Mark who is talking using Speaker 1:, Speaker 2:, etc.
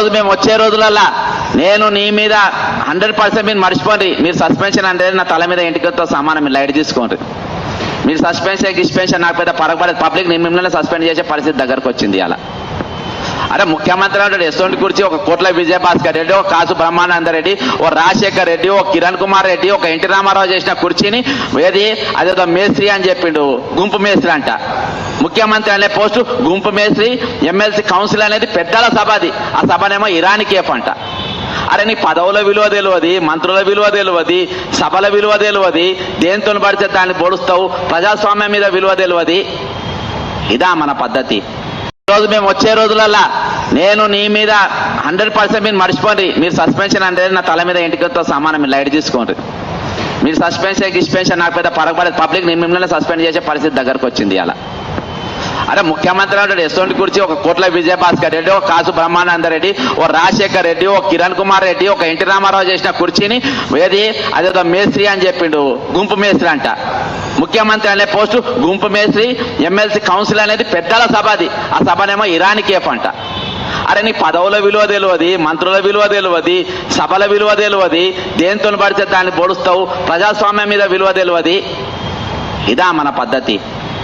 Speaker 1: రోజు మేము వచ్చే రోజులల్లా నేను నీ మీద హండ్రెడ్ పర్సెంట్ మీరు మర్చిపోండి. మీరు సస్పెన్షన్ అనేది నా తల మీద ఇంటికితో సమానం మీరు లైట్ తీసుకోండి. మీరు సస్పెన్షన్ డిస్పెన్షన్ నాకు పెద్ద పరగబడేది. పబ్లిక్ నేను మిమ్మల్ని సస్పెండ్ చేసే పరిస్థితి దగ్గరకు వచ్చింది అలా అరే ముఖ్యమంత్రి అంటే ఎస్వంటి కుర్చీ ఒక కోట్ల విజయభాస్కర్ రెడ్డి ఒక కాసు బ్రహ్మానంద రెడ్డి ఓ రాజశేఖర్ రెడ్డి ఓ కిరణ్ కుమార్ రెడ్డి ఒక ఎన్టీ రామారావు చేసిన కుర్చీని ఏది? అదేదో మేస్త్రి అని చెప్పిండు. గుంపు మేస్త్రి అంట. ముఖ్యమంత్రి అనే పోస్టు గుంపు మేస్త్రి ఎమ్మెల్సీ కౌన్సిల్ అనేది పెద్దల సభ అది. ఆ సభనేమో ఇరానీ పంట. అరే నీ పదవుల విలువ తెలియదు మంత్రుల విలువ తెలియదు సభల విలువ తెలియదు దేంతో పడితే దాన్ని పొడుస్తావు ప్రజాస్వామ్యం మీద విలువ తెలియదు. ఇదా మన పద్ధతి. రోజు మేము వచ్చే రోజులల్లా నేను నీ మీద హండ్రెడ్ పర్సెంట్ మీరు మర్చిపోండి. మీరు సస్పెన్షన్ అంటే నా తల మీద ఇంటికితో సమానం మీరు లైట్ తీసుకోండి. మీరు సస్పెన్షన్ గిస్పెన్షన్ నాకు పెద్ద పరగబడేది పబ్లిక్ నేను మిమ్మల్ని సస్పెండ్ చేసే పరిస్థితి దగ్గరకు వచ్చింది అలా అరే ముఖ్యమంత్రి అంటే ఎస్వంటి కుర్చీ ఒక కోట్ల విజయభాస్కర్ రెడ్డి ఒక కాసు బ్రహ్మానంద రెడ్డి ఓ రాజశేఖర్ రెడ్డి ఓ కిరణ్ కుమార్ రెడ్డి ఒక ఎన్టీ రామారావు చేసిన కుర్చీని ఏది? అదేదో మేస్త్రి అని చెప్పిండు గుంపు మేస్త్రి అంట. ముఖ్యమంత్రి అనే పోస్టు గుంపు మేస్త్రి ఎమ్మెల్సీ కౌన్సిల్ అనేది పెద్దల సభ అది. ఆ సభనేమో ఇరానీ కేఫ్ అంట. అరే నీ పదవుల విలువ తెలియదు మంత్రుల విలువ తెలియదు సభల విలువ తెలియదు దేంతో పడితే దాన్ని పొడుస్తావు ప్రజాస్వామ్యం మీద విలువ తెలియదు. ఇదా మన పద్ధతి.